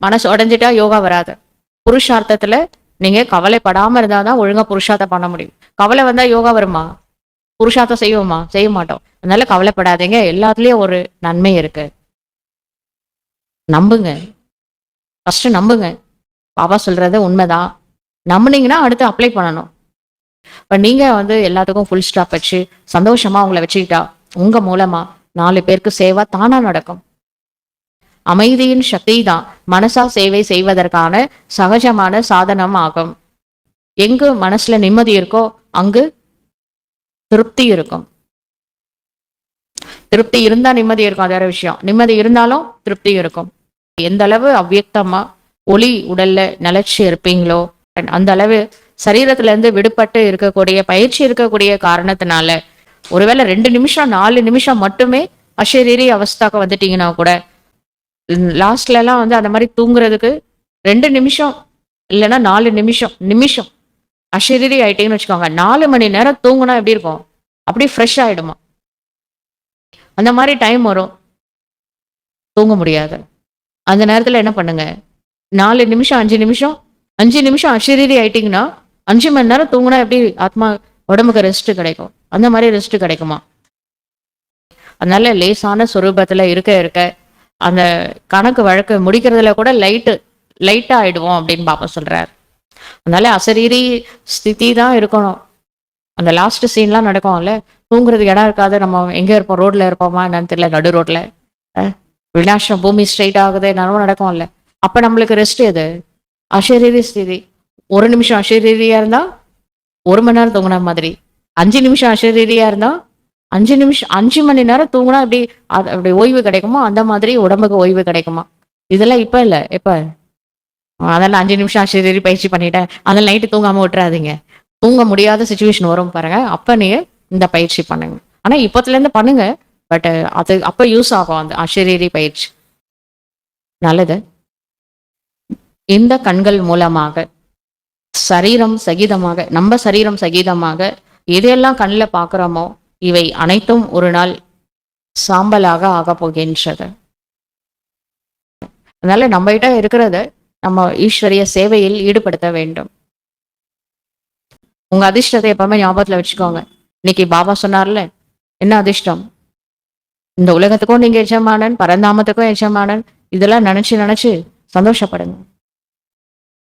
மனசு உடைஞ்சிட்டா யோகா வராது. புருஷார்த்தத்துல நீங்க கவலைப்படாம இருந்தாதான் ஒழுங்கா புருஷார்த்தம் பண்ண முடியும். கவலை வந்தா யோகா வருமா? புருஷார்த்தம் செய்வோமா? செய்ய மாட்டோம். அதனால கவலைப்படாதீங்க. எல்லாத்துலயும் ஒரு நன்மை இருக்கு. நம்புங்க. ஃபர்ஸ்ட் நம்புங்க. பாபா சொல்றது உண்மைதான். நம்புனீங்கன்னா அடுத்து அப்ளை பண்ணணும். இப்போ நீங்க வந்து எல்லாத்துக்கும் ஃபுல் ஸ்டாப் வச்சு சந்தோஷமா உங்களை வச்சுக்கிட்டா உங்க மூலமா நாலு பேருக்கு சேவா தானா நடக்கும். அமைதியின் சக்தி தான் மனசா சேவை செய்வதற்கான சகஜமான சாதனம் ஆகும். எங்கு மனசுல நிம்மதி இருக்கோ அங்கு திருப்தி இருக்கும். திருப்தி இருந்தா நிம்மதி இருக்கும் அது வேற விஷயம். நிம்மதி இருந்தாலும் திருப்தி இருக்கும். எந்த அளவு அவ்வியக்தமா ஒளி உடல்ல நிலச்சி இருப்பீங்களோ அந்த அளவு சரீரத்துல இருந்து விடுபட்டு இருக்கக்கூடிய பயிற்சி இருக்கக்கூடிய காரணத்தினால ஒருவேளை ரெண்டு நிமிஷம் நாலு நிமிஷம் மட்டுமே அஷரீரி அவஸ்தாக்கு வந்துட்டீங்கன்னா கூட லாஸ்ட்ல எல்லாம் வந்து அந்த மாதிரி தூங்குறதுக்கு ரெண்டு நிமிஷம் இல்லைன்னா நாலு நிமிஷம் நிமிஷம். அஷரீரி ஆயிட்டேன்னு வச்சுக்கோங்க. நாலு மணி நேரம் தூங்குனா எப்படி இருக்கும்? அப்படியே ஃப்ரெஷ் ஆயிடுமா? அந்த மாதிரி டைம் வரும். தூங்க முடியாது. அந்த நேரத்துல என்ன பண்ணுங்க? நாலு நிமிஷம் அஞ்சு நிமிஷம் அஞ்சு நிமிஷம் அஷரீரி ஆயிட்டீங்கன்னா அஞ்சு மணி நேரம் தூங்குனா எப்படி ஆத்மா உடம்புக்கு ரெஸ்ட் கிடைக்கும்? அந்த மாதிரி ரெஸ்ட் கிடைக்குமா? அதனால லேசான சொரூபத்துல இருக்க இருக்க அந்த கணக்கு வழக்கு முடிக்கிறதுல கூட லைட்டு லைட்டா ஆயிடுவோம் அப்படின்னு பாப்பா சொல்றாரு. அதனால அசரீரி ஸ்திதி தான் இருக்கணும். அந்த லாஸ்ட் சீன்லாம் நடக்கும்ல தூங்குறது இடம் இருக்காது நம்ம எங்க இருப்போம் ரோட்ல இருப்போமா என்னன்னு தெரியல நடு ரோட்ல. விநாசம் பூமி ஸ்ட்ரைட் ஆகுது என்னவோ நடக்கும்ல. அப்ப நம்மளுக்கு ரெஸ்ட் எது? அசரீரி ஸ்திதி. ஒரு நிமிஷம் அசரீரியா இருந்தா ஒரு மணி நேரம் தூங்குன மாதிரி. அஞ்சு நிமிஷம் அசரீரியா இருந்தா அஞ்சு நிமிஷம் அஞ்சு மணி நேரம் தூங்கினா அப்படி அப்படி ஓய்வு கிடைக்குமோ? அந்த மாதிரி உடம்புக்கு ஓய்வு கிடைக்குமா? இதெல்லாம் இப்ப இல்ல எப்போ அதெல்லாம் அஞ்சு நிமிஷம் அஷரீரி பயிற்சி பண்ணிட்டேன். அதெல்லாம் நைட்டு தூங்காம விட்டுறாதீங்க. தூங்க முடியாத சுச்சுவேஷன் வரும் பாருங்க. அப்ப நீ இந்த பயிற்சி பண்ணுங்க. ஆனா இப்பத்துல இருந்து பண்ணுங்க. பட் அது அப்ப யூஸ் ஆகும் அந்த அஷரீரி பயிற்சி. நல்லது. இந்த கண்கள் மூலமாக சரீரம் சகிதமாக நம்ம சரீரம் சகிதமாக எதையெல்லாம் கண்ணில் பார்க்குறோமோ இவை அனைத்தும் ஒரு நாள் சாம்பலாக ஆகப்போகின்றது அதனால நம்மகிட்ட இருக்கிறத நம்ம ஈஸ்வரிய சேவையில் ஈடுபடுத்த வேண்டும். உங்க அதிர்ஷ்டத்தை எப்பவுமே ஞாபகத்துல வச்சுக்கோங்க. இன்னைக்கு பாபா சொன்னார்ல என்ன அதிர்ஷ்டம்? இந்த உலகத்துக்கும் நீங்க எஜமானன் பரந்தாமத்துக்கும் எஜமானன் இதெல்லாம் நினைச்சு நினைச்சு சந்தோஷப்படுங்க.